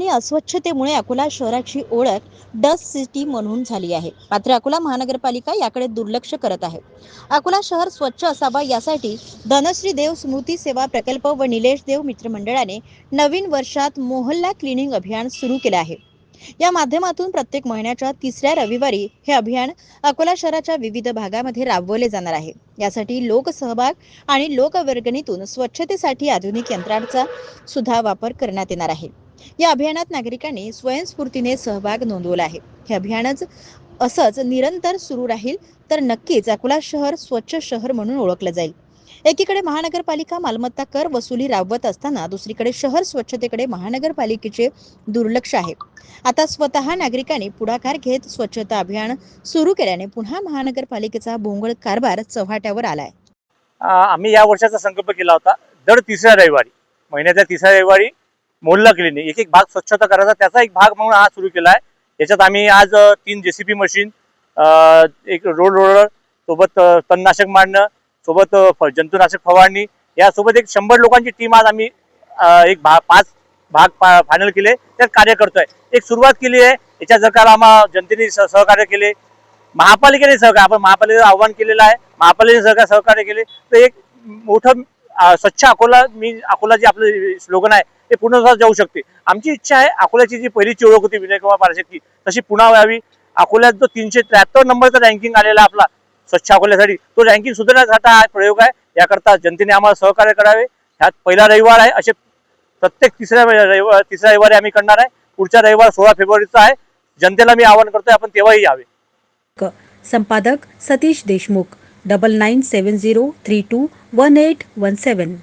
आणि अस्वच्छतेमुळे अकोला शहराची ओळख डस्ट सिटी म्हणून झाली आहे. मात्र अकोला महानगरपालिका याकडे दुर्लक्ष करत आहे. अकोला शहर स्वच्छ असावा यासाठी धनश्री देव स्मृती सेवा प्रकल्प व निलेश देव मित्रमंडळाने नवीन वर्षात मोहल्ला क्लिनिंग अभियान सुरू केले आहे. या माध्यमातून प्रत्येक महिन्याच्या तिसऱ्या रविवारी हे अभियान अकोला शहराच्या विविध भागामध्ये राबवले जाणार आहे. यासाठी लोकसहभाग आणि लोकवर्गणीतून स्वच्छतेसाठी आधुनिक यंत्रांचा सुद्धा वापर करण्यात येणार आहे. या अभियानात नागरिकांनी स्वयंस्फूर्तीने सहभाग नोंदवला आहे. हे अभियानच असंच निरंतर सुरू राहील तर नक्कीच अकोला शहर स्वच्छ शहर म्हणून ओळखलं जाईल. एकीकडे महानगरपालिका मालमत्ता कर वसुली राबवत असताना दुसरीकडे शहर स्वच्छतेकडे महानगरपालिकेचे दुर्लक्ष आहे. आता स्वतः नागरिकांनी पुढाकार घेत स्वच्छता अभियान सुरू केल्याने पुन्हा महानगरपालिकेचा भोंगळ कारभार चव्हाट्यावर आलाय. आम्ही या वर्षाचा संकल्प केला होता दर तिसऱ्या रविवारी महिन्याच्या तिसऱ्या रविवारी मोहल्ला क्लिनिक एक एक भाग स्वच्छता करायचा. त्याचा एक भाग म्हणून हा सुरू केला आहे याच्यात आम्ही आज तीन जेसीबी मशीन एक रोड रोलर सोबत तणनाशक मारणं सोबत जंतुनाशक फवारणी. यासोबत एक शंभर लोकांची टीम आज आम्ही एक भा पाच भाग फायनल केले. त्यात कार्य करतोय. एक सुरुवात केली आहे. याच्या जर आम्हा जनतेने सहकार्य केले. महापालिकेने सहकार्य आपण महापालिकेचं आव्हान केलेलं आहे. महापालिकेने सहकार सहकार्य केले. तर एक मोठं स्वच्छ अकोला मी अकोला जे आपलं स्लोगन आहे. ते पुनर्वास जाऊ शकते. आमची इच्छा आहे अकोल्याची जी पहिलीची ओळख होती विनयकुमार पारशेटची तशी पुन्हा व्हावी. अकोल्यात जो तीनशे त्र्याहत्तर नंबरचा रँकिंग आलेला आपला स्वच्छ अकोल्यासाठी तो रँकिंग सुधारण्यासाठी हा प्रयोग आहे. याकरता जनतेने आम्हाला सहकार्य करावे. ह्यात पहिला रविवार आहे असे प्रत्येक तिसऱ्या रविवार तिसऱ्या रविवारी आम्ही करणार आहे. पुढचा रविवार सोळा फेब्रुवारीचा आहे. जनतेला मी आवाहन करतोय आपण तेव्हाही यावे. संपादक Satish Deshmukh double nine seven zero three two one eight one seven